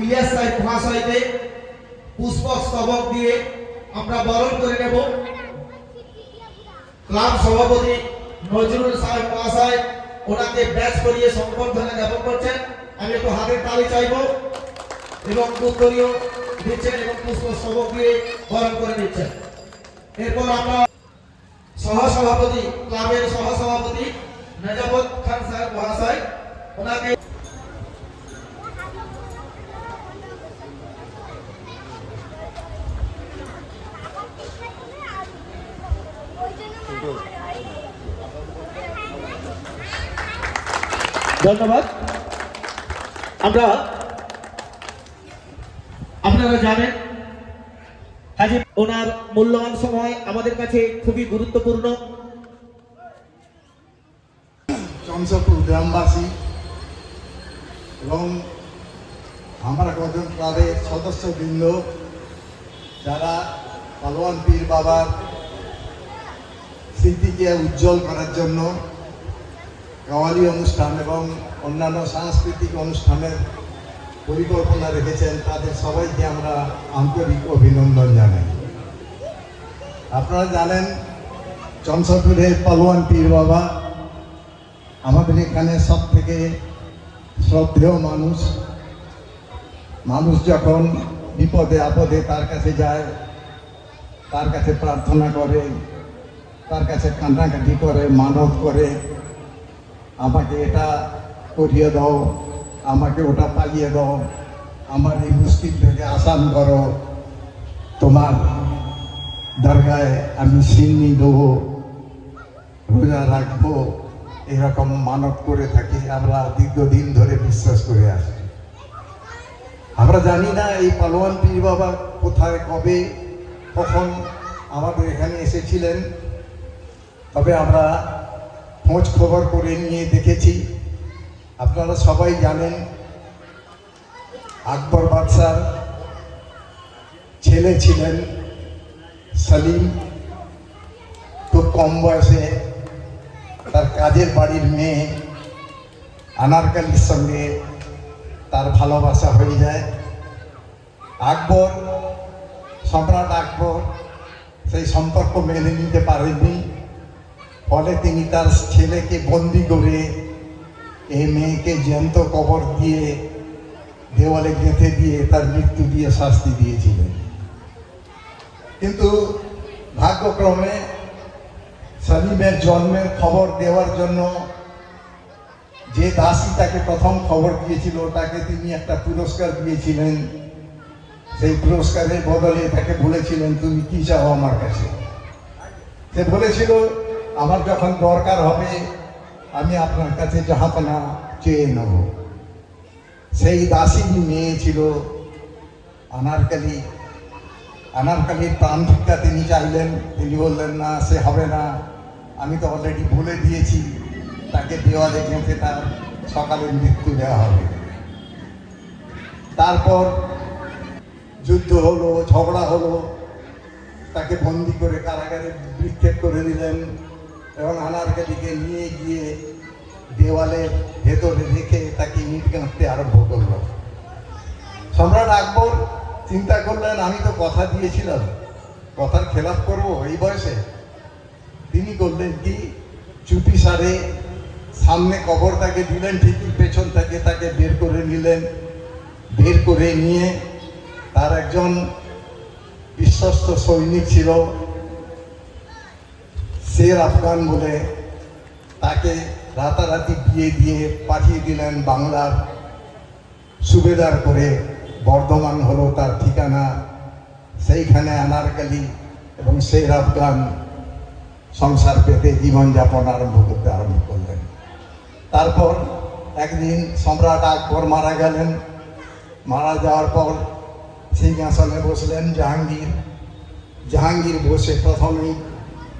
ইলিয়াস সাহেব মহাশয়কে পুষ্পক স্তবক দিয়ে আমরা বরণ করে নেব। ক্লাব সভাপতি নজরুল সাহেব মহাশয় ওনাকে ব্যাচ করিয়ে সংবর্ধনা জ্ঞাপন করছেন। আমি একটু হাতের তালি চাইব এবং উত্তরীয় দিচ্ছেন এবং পুষ্প স্তবক দিয়ে বরণ করে নিচ্ছেন। এরপর আমরা সহসভাপতি, ক্লাবের সহসভাপতি নেজাবত খান সাহেব মহাশয়, ওনাকে ধন্যবাদ। আমরা, আপনারা জানেন, হাজি ওনার মূল্যবান সময় আমাদের কাছে খুবই গুরুত্বপূর্ণ। চমচপুর গ্রামবাসী এবং আমরা কজন ক্লাবের সদস্যবৃন্দ, যারা পালোয়ান পীর বাবার স্মৃতিকে উজ্জ্বল করার জন্য কাওয়ালি অনুষ্ঠান এবং অন্যান্য সাংস্কৃতিক অনুষ্ঠানের পরিকল্পনা রেখেছেন, তাদের সবাইকে আমরা আন্তরিক অভিনন্দন জানাই। আপনারা জানেন চমচপুরের পালোয়ান পীর বাবা আমাদের এখানে সব থেকে শ্রদ্ধেয় মানুষ। মানুষ যখন বিপদে আপদে তার কাছে যায়, তার কাছে প্রার্থনা করে, তার কাছে কান্নাকাটি করে, মানত করে আমাকে এটা করিয়ে দাও, আমাকে ওটা পালিয়ে দাও, আমার এই মুশকিল থেকে আসান করো। তোমার দরগায় আমি সিন্নি দেবো, রোজা রাখব, এরকম মানত করে থাকি, আমরা দীর্ঘদিন ধরে বিশ্বাস করে আসছি। আমরা জানি না এই পালোয়ান পীর বাবা কোথায়, কবে, কখন আমাদের এখানে এসেছিলেন, তবে আমরা খোঁজ খবর করে নিয়ে দেখেছি। আপনারা সবাই জানেন, আকবর বাদশার ছেলে ছিলেন সালিম। খুব কম বয়সে তার কাজের বাড়ির মেয়ে আনারকালির সঙ্গে তার ভালোবাসা হয়ে যায়। আকবর, সম্রাট আকবর, সেই সম্পর্ক মেনে নিতে পারেননি। ফলে তিনি তার ছেলেকে বন্দি করে এই মেয়েকে জ্যান্ত কবর দিয়ে দেওয়ালে গেঁথে দিয়ে তার মৃত্যু দিয়ে শাস্তি দিয়েছিলেন। কিন্তু ভাগ্যক্রমে সালিমের জন্মের খবর দেওয়ার জন্য যে দাসী তাকে প্রথম খবর দিয়েছিল, তাকে তিনি একটা পুরস্কার দিয়েছিলেন। সেই পুরস্কারের বদলে তাকে বলেছিলেন, তুমি কি চাও আমার কাছে? সে বলেছিল আমার যখন দরকার হবে, আমি আপনার কাছে জাহাপনা চেয়ে নেব। সেই দাসী মেয়ে ছিল আনারকালি। আনারকালির প্রাণ ভিক্ষা তিনি চাইলেন, তিনি বললেন, না, সে হবে না। আমি তো অলরেডি বলে দিয়েছি, তাকে দেওয়ালে গেঁথে তার সকালে মৃত্যু দেওয়া হবে। তারপর যুদ্ধ হলো, ঝগড়া হলো। তাকে বন্দি করে কারাগারে বিক্ষেপ করে দিলেন। এবং আনারকালিকে নিয়ে গিয়ে দেওয়ালের ভেতরে রেখে তাকে ইট গাঁথতে আরম্ভ করল। সম্রাট আকবর চিন্তা করলেন, আমি তো কথা দিয়েছিলাম, কথার খেলাপ করব এই বয়সে? তিনি করলেন কি? চুপি সারে, সামনে কবর তাকে দিলেন ঠিকই, পেছন থেকে তাকে বের করে নিলেন, বের করে নিয়ে তার একজন বিশ্বস্ত সৈনিক ছিল শের আফগান বলে তাকে রাতারাতি বিয়ে দিয়ে পাঠিয়ে দিলেন বাংলার সুবেদার করে। বর্ধমান হলো তার ঠিকানা। সেইখানে আনারকালি এবং শের আফগান সংসার পেতে জীবনযাপন আরম্ভ করতে আরম্ভ করলেন। তারপর একদিন সম্রাট আকবর মারা গেলেন। মারা যাওয়ার পর সিংহাসনে বসলেন জাহাঙ্গীর। জাহাঙ্গীর বসে প্রথমেই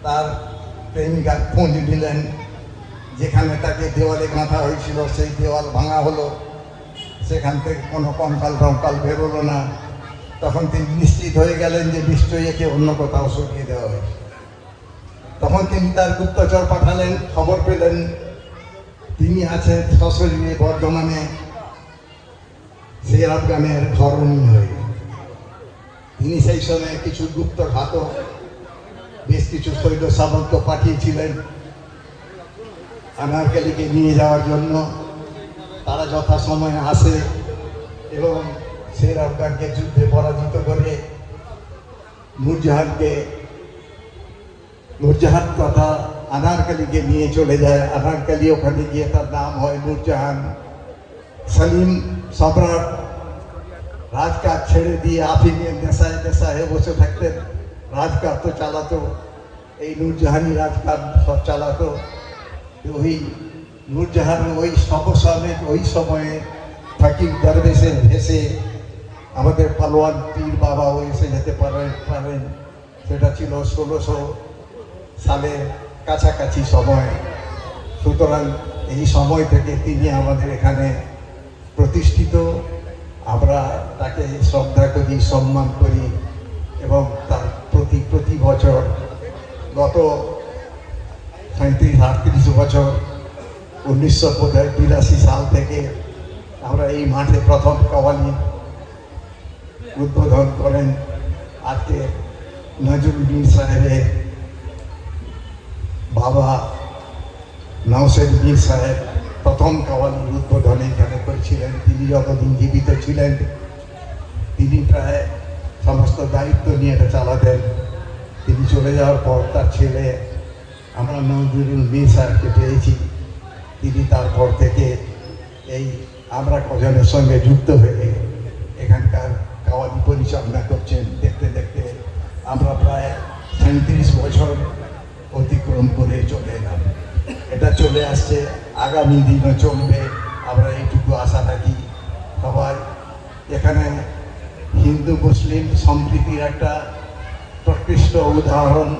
তার প্রেমিকার খোঁজ দিলেন যেখানে তাকে দেওয়ালে গাঁথা হয়েছিল, সেই দেওয়াল ভাঙা হলো। সেখান থেকে কোনো কঙ্কাল টঙ্কাল বেরোলো না। তখন তিনি নিশ্চিত হয়ে গেলেন যে নিশ্চয়ই একে অন্য কোথাও সরিয়ে দেওয়া হয়েছে। তখন তিনি তার গুপ্তচর পাঠালেন, খবর পেলেন, তিনি আছেন সশরীরে বর্ধমানে সেই আফগানের ধরণী হয়ে। তিনি সেই সময় কিছু গুপ্ত ঘাতক বেশ কিছু সৈন্য সামন্ত পাঠিয়েছিলেন। আনারকালিকে নিয়ে যাওয়ার জন্য। তারা যথাসময়ে আসে এবং শের আফগানকে যুদ্ধে পরাজিত করে নূরজাহানকে নূরজাহান তথা আনারকালিকে নিয়ে চলে যায়। আনারকালি ওখানে গিয়ে তার নাম হয় নূরজাহান। সালিম সম্রাট রাজকাজ ছেড়ে দিয়ে আফিমের নেশায় নেশায় বসে থাকতেন। রাজকাজ তো চালাতো, এই নূরজাহানি রাজকাজ সব চালাতো। ওই নূরজাহান ওই সবসামে ওই সময়ে ফকির দরবেশে ভেসে আমাদের পালোয়ান পীর বাবাও এসে যেতে পারেন পারেন। সেটা ছিল ষোলোশো সালের কাছাকাছি সময়। সুতরাং এই সময় থেকে তিনি আমাদের এখানে প্রতিষ্ঠিত। আমরা তাকে শ্রদ্ধা করি, সম্মান করি এবং তার প্রতি প্রতি বছর, গত সাঁত্রিশ আটত্রিশ বছর, উনিশশো বোধহয় বিরাশি সাল থেকে আমরা এই মাঠে প্রথম কাওয়ালি উদ্বোধন করেন। আজকে নজরুদ্দিন সাহেবের বাবা নওসেদ মীর সাহেব প্রথম কাওয়ালির উদ্বোধন এখানে করেছিলেন। তিনি যতদিন জীবিত ছিলেন, তিনি প্রায় সমস্ত দায়িত্ব নিয়ে এটা চালাতেন। তিনি চলে যাওয়ার পর তার ছেলে, আমরা নজরুল মীর সাহেবকে পেয়েছি। তিনি তারপর থেকে এই আমরা কজনের সঙ্গে যুক্ত হয়ে এখানকার কাওয়ালি পরিচালনা করছেন। দেখতে দেখতে আমরা প্রায় সাঁত্রিশ বছর অতিক্রম করে চলে এলাম। এটা চলে আসছে, আগামী দিনও চলবে। আমরা এইটুকু আশা রাখি। সবাই, এখানে হিন্দু মুসলিম সম্প্রীতির একটা প্রকৃষ্ট উদাহরণ।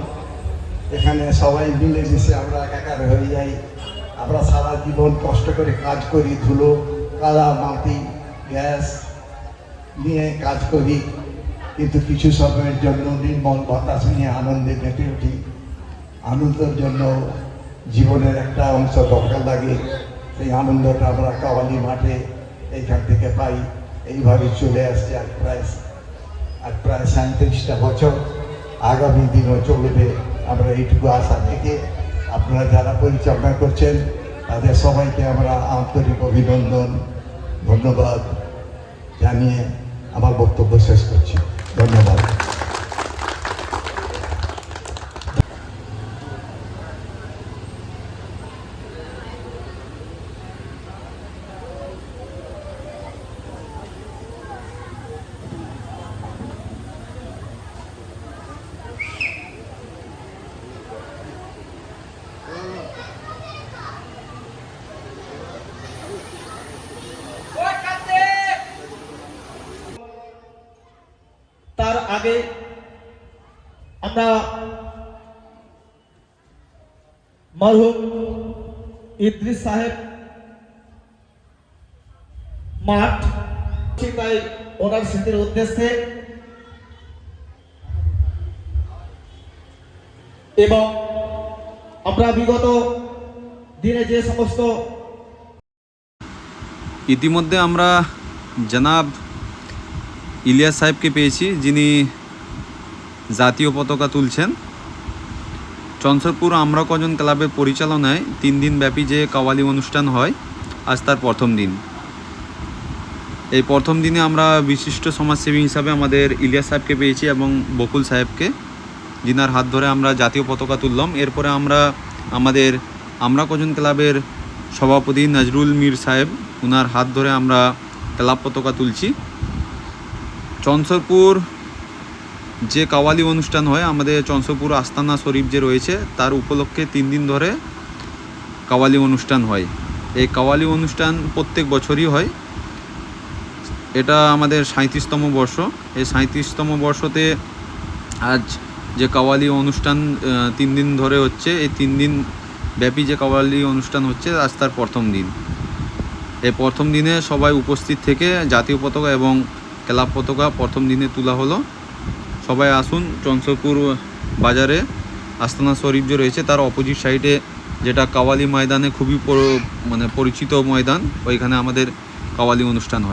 এখানে সবাই মিলেমিশে আমরা একাকার হয়ে যাই। আমরা সারা জীবন কষ্ট করে কাজ করি, ধুলো, কাদা মাটি গ্যাস নিয়ে কাজ করি। কিন্তু কিছু সময়ের জন্য নির্মল বাতাস নিয়ে আনন্দে মেতে উঠি। আনন্দের জন্য জীবনের একটা অংশ দরকার লাগে। সেই আনন্দটা আমরা কাওয়ালি মাঠে এইখান থেকে পাই। এইভাবে চলে আসছে আর প্রায় আর প্রায় সাঁত্রিশটা বছর আগামী দিনও চলবে। আমরা এইটুকু আশা থেকে আপনারা যারা পরিচালনা করছেন, তাদের সবাইকে আমরা আন্তরিক অভিনন্দন, ধন্যবাদ জানিয়ে আমার বক্তব্য শেষ করছি। ধন্যবাদ। আগে আমরা মরহুম ইদ্রিস সাহেব মাঠ তাই ওনার স্মৃতির উদ্দেশ্যে এবং আমরা বিগত দিনে যে সমস্ত ইতিমধ্যে আমরা জনাব ইলিয়াস সাহেবকে পেয়েছি, যিনি জাতীয় পতাকা তুলছেন। চঞ্চলপুর আমরা কজন ক্লাবের পরিচালনায় তিন দিন ব্যাপী যে কাওয়ালি অনুষ্ঠান হয়, আজ তার প্রথম দিন। এই প্রথম দিনে আমরা বিশিষ্ট সমাজসেবী হিসাবে আমাদের ইলিয়াস সাহেবকে পেয়েছি এবং বকুল সাহেবকে, যিনার হাত ধরে আমরা জাতীয় পতাকা তুললাম। এরপরে আমরা আমাদের আমরা কজন ক্লাবের সভাপতি নজরুল মীর সাহেব ওনার হাত ধরে আমরা ক্লাব পতাকা তুলছি। চঞ্চলপুর যে কাওয়ালি অনুষ্ঠান হয়, আমাদের চঞ্চলপুর আস্তানা শরীফ যে রয়েছে, তার উপলক্ষে তিন দিন ধরে কাওয়ালি অনুষ্ঠান হয়। এই কাওয়ালি অনুষ্ঠান প্রত্যেক বছরই হয়। এটা আমাদের সাঁত্রিশতম বর্ষ। এই সাঁত্রিশতম বর্ষতে আজ যে কাওয়ালি অনুষ্ঠান তিন দিন ধরে হচ্ছে, এই তিন দিন ব্যাপী যে কাওয়ালি অনুষ্ঠান হচ্ছে, আজ তার প্রথম দিন। এই প্রথম দিনে সবাই উপস্থিত থেকে জাতীয় পতাকা এবং ক্লাব পতাকা প্রথম দিনে তোলা হলো। সবাই আসুন চঞ্চলপুর বাজারে আস্তানা শরীফ যে রয়েছে, তার অপোজিট সাইডে যেটা কাওয়ালি ময়দানে খুবই মানে পরিচিত ময়দান, ওইখানে আমাদের কাওয়ালি অনুষ্ঠান হয়।